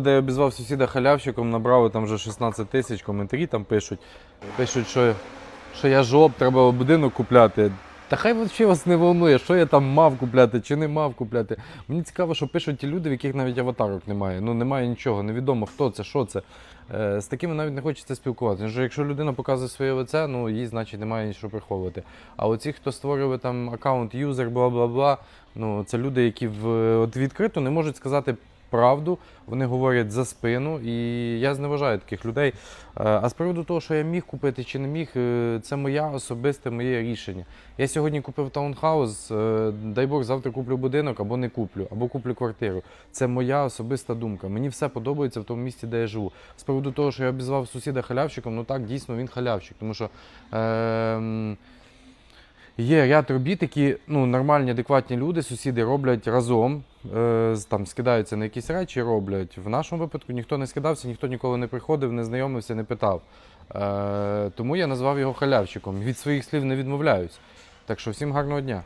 Де я обізвав сусіда халявщиком, набрали там вже 16 тисяч, коментарі там пишуть. Пишуть, що, що я жоп, треба будинок купляти. Та хай взагалі вас не волнує, що я там мав купляти чи не мав купляти. Мені цікаво, що пишуть ті люди, в яких навіть аватарок немає. Ну немає нічого, невідомо хто це, що це. Е, з такими навіть не хочеться спілкуватися. Що якщо людина показує своє лице, ну їй значить немає нічого приховувати. А оці, хто створює там аккаунт, юзер, бла бла бла, ну це люди, які в от відкрито не можуть сказати правду, вони говорять за спину, і я зневажаю таких людей. Е, А з приводу того, що я міг купити чи не міг, е, це моя особисте моє рішення. Я сьогодні купив таунхаус, е, дай Бог, завтра куплю будинок або не куплю, або куплю квартиру. Це моя особиста думка. Мені все подобається в тому місці, де я живу. З приводу того, що я обізвав сусіда халявщиком, ну так, дійсно він халявщик, тому що. Е, Є ряд робіт, які ну, нормальні, адекватні люди, сусіди роблять разом, е, там скидаються на якісь речі, роблять. В нашому випадку ніхто не скидався, ніхто ніколи не приходив, не знайомився, не питав. Е, тому я назвав його халявщиком. Від своїх слів не відмовляюсь. Так що всім гарного дня.